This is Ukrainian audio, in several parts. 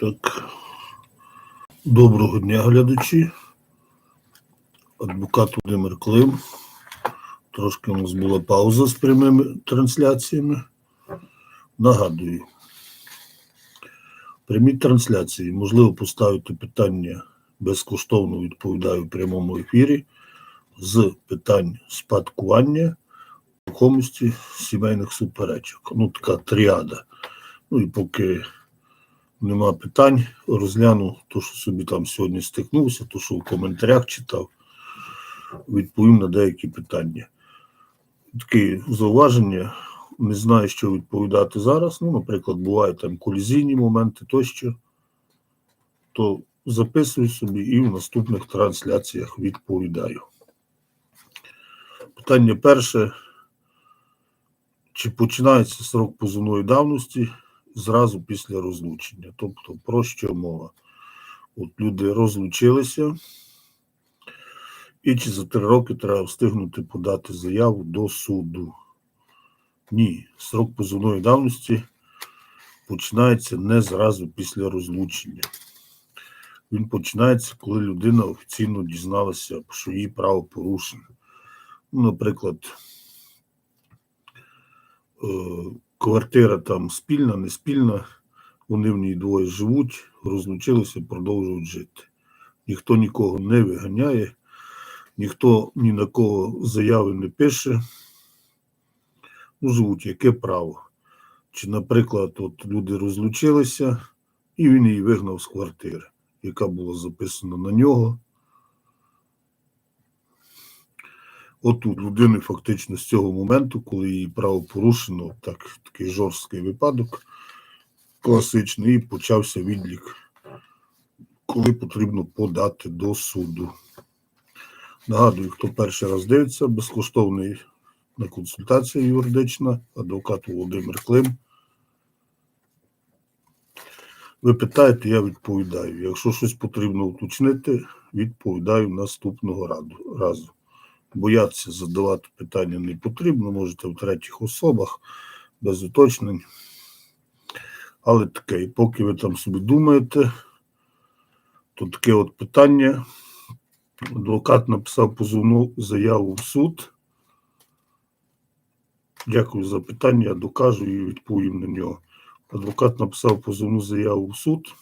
Так. Доброго дня, глядачі. Адвокат Володимир Клим. Трошки у нас була пауза з прямими трансляціями. Нагадую. Прямі трансляції можливо поставити питання безкоштовно відповідаю в прямому ефірі з питань спадкування, рухомості, сімейних суперечок. Ну, така тріада. Ну і поки нема питань, розгляну то, що собі там сьогодні стикнувся, то, що в коментарях читав, відповім на деякі питання. Такі зауваження, не знаю, що відповідати зараз. Ну, наприклад, бувають там колізійні моменти тощо, то записую собі і в наступних трансляціях відповідаю. Питання перше. Чи починається срок позовної давності зразу після розлучення? Тобто, про що мова? От люди розлучилися, і чи за три роки треба встигнути подати заяву до суду? Ні, срок позовної давності починається не зразу після розлучення. Він починається, коли людина офіційно дізналася, що її право порушено. Ну, наприклад, е, квартира там спільна, не спільна, вони в ній двоє живуть, розлучилися, продовжують жити. Ніхто нікого не виганяє, ніхто ні на кого заяви не пише. Ну, живуть, яке право? Чи, наприклад, от люди розлучилися, і він її вигнав з квартири, яка була записана на нього. Отут людини фактично з цього моменту, коли її право порушено, так, такий жорсткий випадок, класичний, і почався відлік, коли потрібно подати до суду. Нагадую, хто перший раз дивиться, безкоштовний на консультація юридична, адвокат Володимир Клим. Ви питаєте, я відповідаю. Якщо щось потрібно уточнити, відповідаю наступного разу. Боятися задавати питання не потрібно, можете в третіх особах, без уточнень. Але таке, поки ви там собі думаєте, то таке от питання. Адвокат написав позовну заяву в суд. Дякую за питання, я докажу і відповім на нього. Адвокат написав позовну заяву в суд.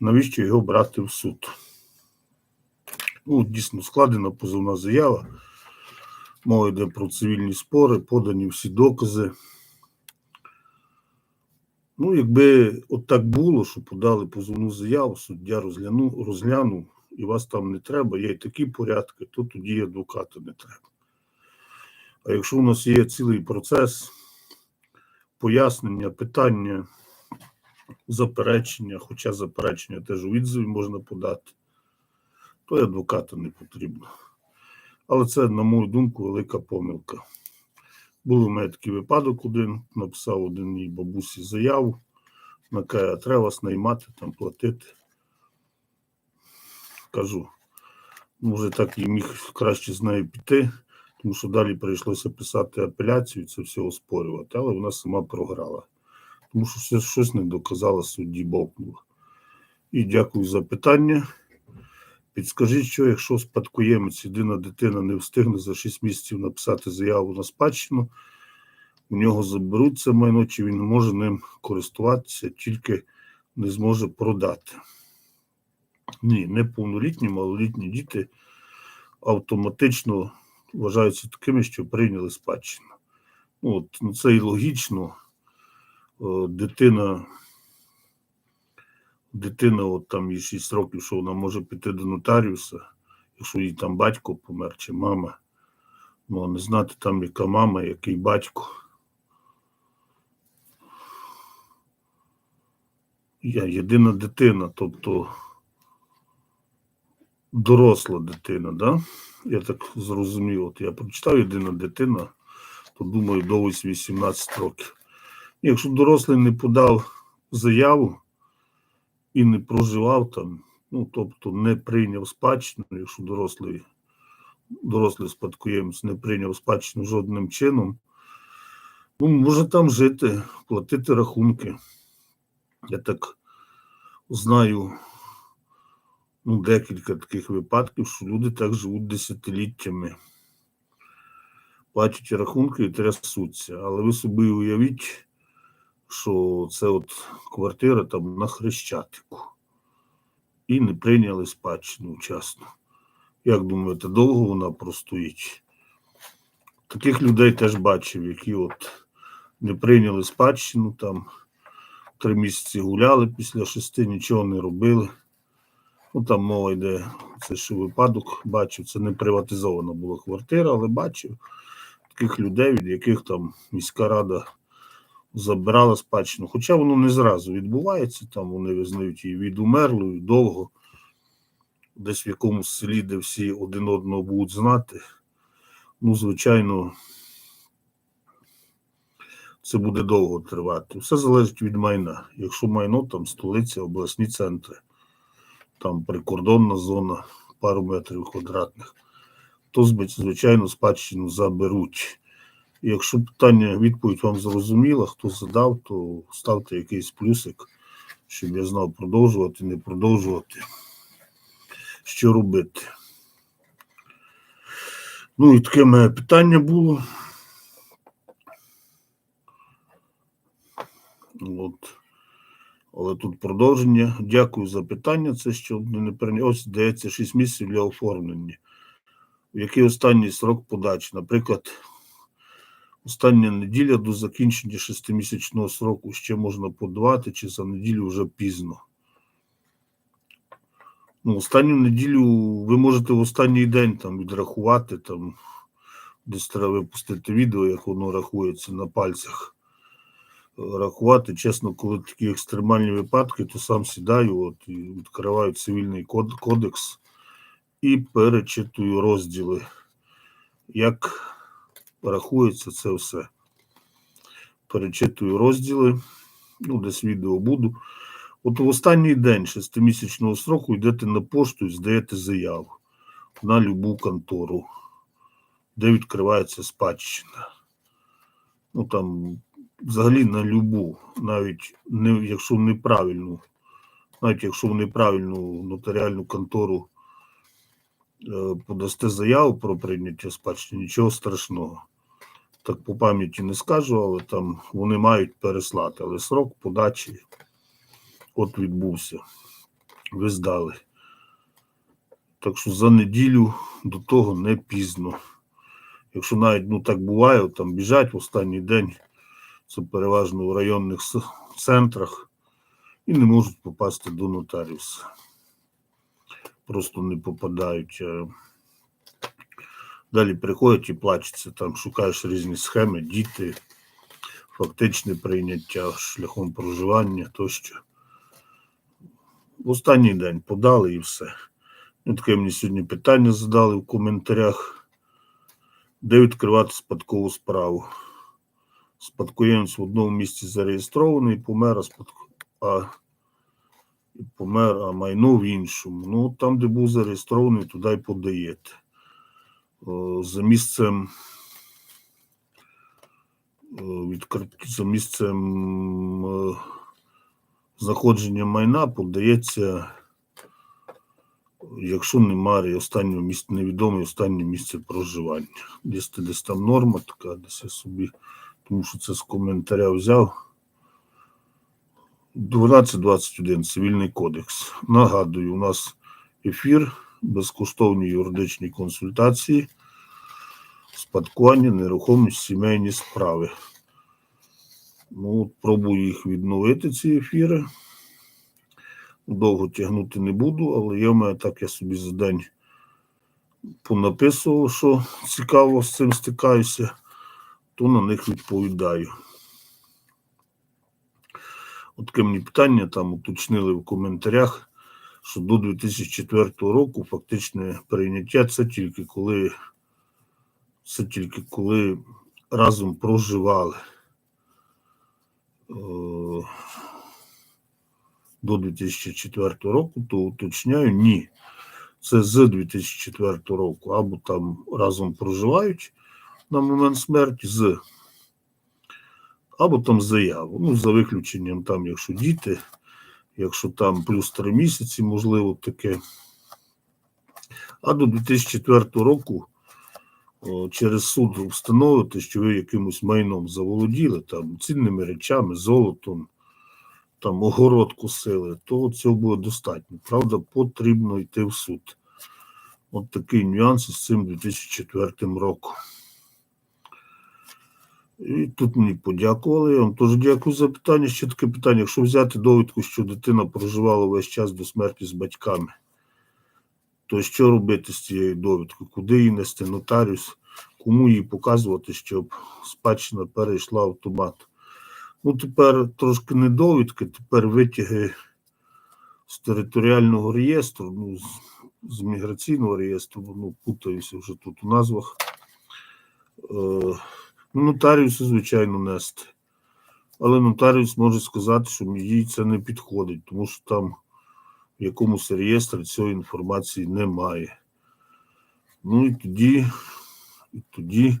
Навіщо його брати в суд? Ну, дійсно складена позовна заява. Мова йде про цивільні спори, подані всі докази. Ну, якби от так було, що подали позовну заяву, суддя розглянув, розглянув, і вас там не треба, є й такі порядки, то тоді і адвоката не треба. А якщо у нас є цілий процес пояснення, питання, заперечення, хоча заперечення теж у відзиві можна подати, то й адвоката не потрібно. Але це, на мою думку, велика помилка. Був у мене такий випадок один, написав один мій бабусі заяву, на каже, треба вас наймати, там платити. Кажу, може так і міг краще з нею піти, тому що далі прийшлося писати апеляцію це все оспорювати, але вона сама програла. Тому що все щось не доказала судді бовкнула. І дякую за питання. Підскажіть, що якщо спадкоємець, єдина дитина не встигне за 6 місяців написати заяву на спадщину, у нього заберуть це майно, чи він може ним користуватися, тільки не зможе продати. Ні, неповнолітні, малолітні діти автоматично вважаються такими, що прийняли спадщину. Ну, ну це і логічно. Дитина дитина, от там їй 6 років, що вона може піти до нотаріуса, якщо їй там батько помер чи мама. Ну, а не знати там, яка мама, який батько. Я єдина дитина, тобто доросла дитина, да? Я так зрозумів. От я прочитав єдина дитина, то думаю, до 18 років. Якщо дорослий не подав заяву, і не проживав там, ну тобто не прийняв спадщину, якщо дорослий, дорослий спадкоємець не прийняв спадщину жодним чином, ну, може там жити, платити рахунки. Я так знаю ну, декілька таких випадків, що люди так живуть десятиліттями. Платять рахунки і трясуться. Але ви собі уявіть, що це от квартира там на Хрещатику. І не прийняли спадщину вчасно. Як думаєте, довго вона простоїть? Таких людей теж бачив, які от не прийняли спадщину, там три місяці гуляли після шести, нічого не робили. Ну там мова йде, це ще випадок бачив, це не приватизована була квартира, але бачив таких людей, від яких там міська рада забирала спадщину. Хоча воно не зразу відбувається, там вони визнають її від умерлої довго, десь в якомусь селі, де всі один одного будуть знати. Ну, звичайно, це буде довго тривати. Все залежить від майна. Якщо майно там столиця, обласні центри, там прикордонна зона, пару метрів квадратних, то звичайно спадщину заберуть. Якщо питання, відповідь вам зрозуміла, хто задав, то ставте якийсь плюсик, щоб я знав продовжувати, не продовжувати, що робити. Ну і таке моє питання було. От. Але тут продовження. Дякую за питання. Це що не прийняв. Ось дається 6 місяців для оформлення. Який останній срок подачі? Наприклад, остання неділя до закінчення шестимісячного сроку ще можна подавати, чи за неділю вже пізно. Ну, останню неділю ви можете в останній день там відрахувати, там десь треба випустити відео, як воно рахується на пальцях. Рахувати, чесно, коли такі екстремальні випадки, то сам сідаю, от і відкриваю цивільний кодекс і перечитую розділи, як рахується це все. Перечитую розділи, ну, десь відео буду. От в останній день шестимісячного сроку йдете на пошту і здаєте заяву на любу контору, де відкривається спадщина. Ну там взагалі на любу, навіть не, якщо в неправильну, навіть якщо в неправильну нотаріальну контору е, подасте заяву про прийняття спадщини, нічого страшного. Так по пам'яті не скажу, але там вони мають переслати. Але срок подачі от відбувся. Ви здали. Так що за неділю до того не пізно. Якщо навіть ну так буває, там біжать в останній день, це переважно в районних центрах, і не можуть попасти до нотаріуса. Просто не попадають. Далі приходять і плачуться, там шукаєш різні схеми, діти, фактичне прийняття шляхом проживання тощо. В останній день подали і все. Ну, таке мені сьогодні питання задали в коментарях, де відкривати спадкову справу. Спадкоємець в одному місці зареєстрований, помер, а, спадко... а... помер, а майно в іншому. Ну, там, де був зареєстрований, туди й подаєте. О, за місцем е, відкрит... за місцем е, знаходження майна подається, якщо немає останнього місця, невідоме останнє місце проживання. Десь, десь там норма така, десь я собі, тому що це з коментаря взяв. 12.21 Цивільний кодекс. Нагадую, у нас ефір, безкоштовні юридичні консультації, спадкування, нерухомість, сімейні справи. Ну, от пробую їх відновити, ці ефіри. Довго тягнути не буду, але в мене так, я собі за день понаписував, що цікаво з цим стикаюся, то на них відповідаю. От таке мені питання там уточнили в коментарях, що до 2004 року фактичне прийняття це тільки коли це тільки коли разом проживали. Е, до 2004 року, то уточняю, ні. Це з 2004 року, або там разом проживають на момент смерті, з, або там заяву. Ну, за виключенням, там, якщо діти, якщо там плюс три місяці, можливо, таке. А до 2004 року через суд встановити, що ви якимось майном заволоділи, там цінними речами, золотом, там огород косили, то цього буде достатньо. Правда, потрібно йти в суд. От такий нюанс із цим 2004 роком. І тут мені подякували. Я вам теж дякую за питання. Ще таке питання. Якщо взяти довідку, що дитина проживала весь час до смерті з батьками, то що робити з цією довідкою? Куди її нести нотаріус? Кому її показувати, щоб спадщина перейшла автомат? Ну, тепер трошки не довідки, тепер витяги з територіального реєстру, ну, з, з міграційного реєстру, ну, путаюся вже тут у назвах. Е, нотаріуси, звичайно, нести. Але нотаріус може сказати, що їй це не підходить, тому що там в якомусь реєстрі цієї інформації немає. Ну і тоді, і тоді,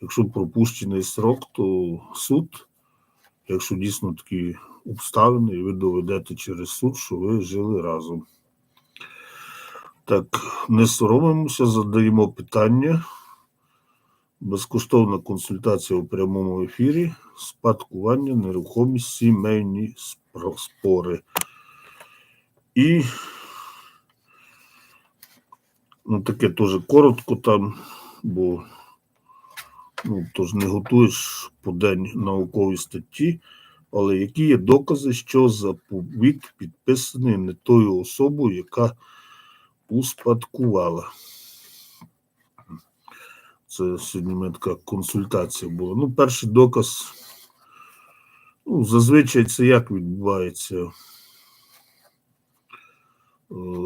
якщо пропущений срок, то суд, якщо дійсно такі обставини, і ви доведете через суд, що ви жили разом. Так, не соромимося, задаємо питання. Безкоштовна консультація у прямому ефірі, спадкування, нерухомість, сімейні спори. І ну, таке теж коротко там, бо ну, тож не готуєш по день наукові статті, але які є докази, що заповіт підписаний не тою особою, яка успадкувала. Це сьогодні мене така консультація була. Ну, перший доказ. Ну, зазвичай це як відбувається? Е,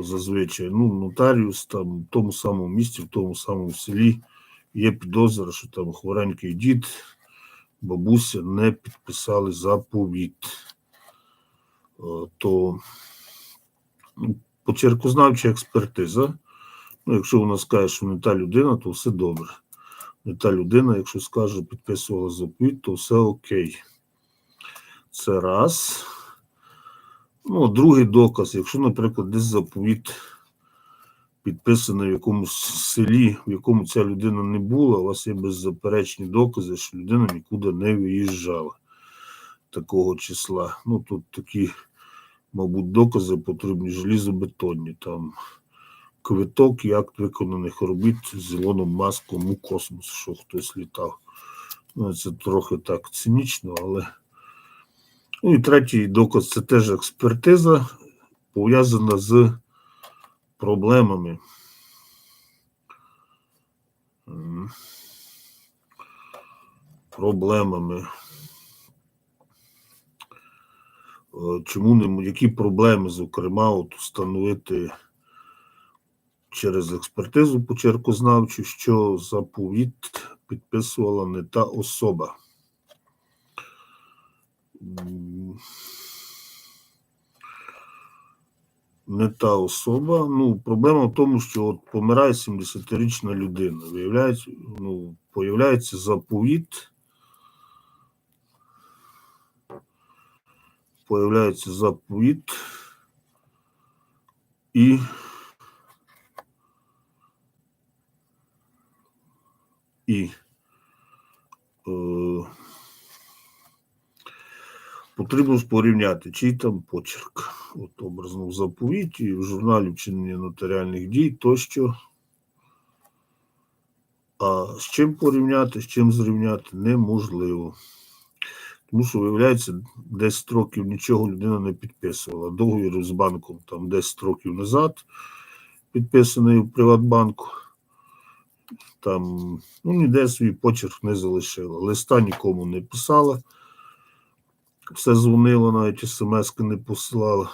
Зазвичай, ну, нотаріус там в тому самому місті, в тому самому селі є підозра, що там хворенький дід, бабуся не підписали заповіт. Е, То ну, почеркознавча експертиза. Ну, якщо вона скаже, що не та людина, то все добре. Не та людина, якщо скаже, підписувала заповіт, то все окей. Це раз. Ну, другий доказ, якщо, наприклад, десь заповіт підписаний в якомусь селі, в якому ця людина не була, у вас є беззаперечні докази, що людина нікуди не виїжджала такого числа. Ну, тут такі, мабуть, докази потрібні желізобетонні. Там квиток і акт виконаних робіт з Ілоном Маском у космос, що хтось літав. Ну, це трохи так цинічно, але. Ну і третій доказ це теж експертиза, пов'язана з проблемами. Проблемами. Е, Чому не які проблеми, зокрема, от встановити через експертизу почеркознавчу, що заповіт підписувала не та особа. Не та особа. Ну, проблема в тому, що от помирає 70-річна людина. Виявляється, ну, появляється заповіт. Появляється заповіт і і е, потрібно порівняти, чий там почерк. От образно в заповіті, в журналі вчинення нотаріальних дій тощо. А з чим порівняти, з чим зрівняти неможливо. Тому що, виявляється, 10 років нічого людина не підписувала. Договір з банком там 10 років назад підписаний в Приватбанку. Там ну, ніде свій почерк не залишила. Листа нікому не писала. Все дзвонило, навіть смс не посилала.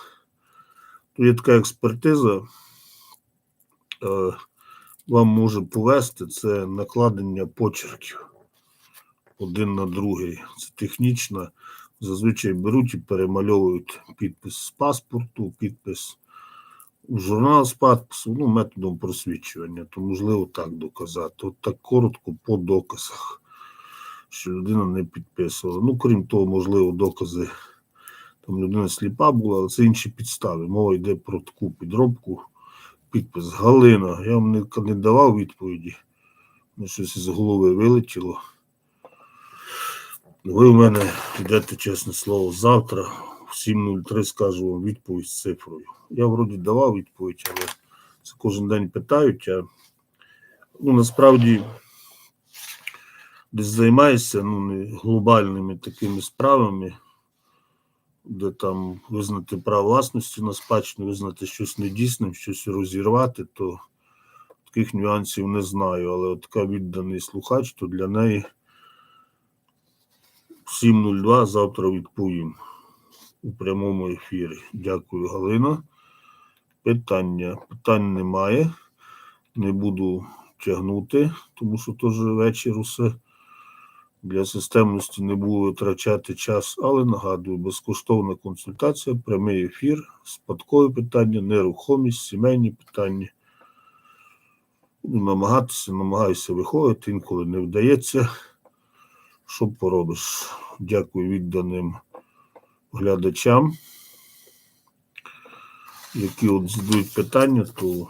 Тут є така експертиза, е, вам може повести це накладення почерків один на другий. Це технічно. Зазвичай беруть і перемальовують підпис з паспорту, підпис журнал підпису, ну, методом просвічування, то можливо так доказати. От так коротко по доказах, що людина не підписувала. Ну, крім того, можливо, докази Там людина сліпа була, але це інші підстави. Мова йде про таку підробку. Підпис Галина. Я вам не, не давав відповіді. Ну, щось із голови вилетіло. Ви у мене йдете, чесне слово, завтра в 7.03 скажу вам відповідь з цифрою. Я вроді давав відповідь, але це кожен день питають. А ну, насправді десь займаєшся ну, не глобальними такими справами, де там визнати право власності на спадщину, визнати щось недійсним, щось розірвати, то таких нюансів не знаю. Але от така відданий слухач, то для неї 7.02 завтра відповім у прямому ефірі. Дякую, Галина. Питання. Питань немає. Не буду тягнути, тому що теж вечір усе для системності не буду витрачати час, але нагадую, безкоштовна консультація, прямий ефір, спадкові питання, нерухомість, сімейні питання. Намагатися, намагаюся виходити, інколи не вдається. Що поробиш? Дякую відданим глядачам, які от задають питання, то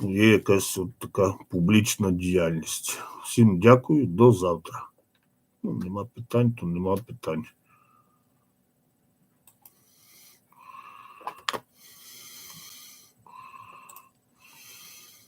є якась от така публічна діяльність. Всім дякую, до завтра. Ну, нема питань, то нема питань.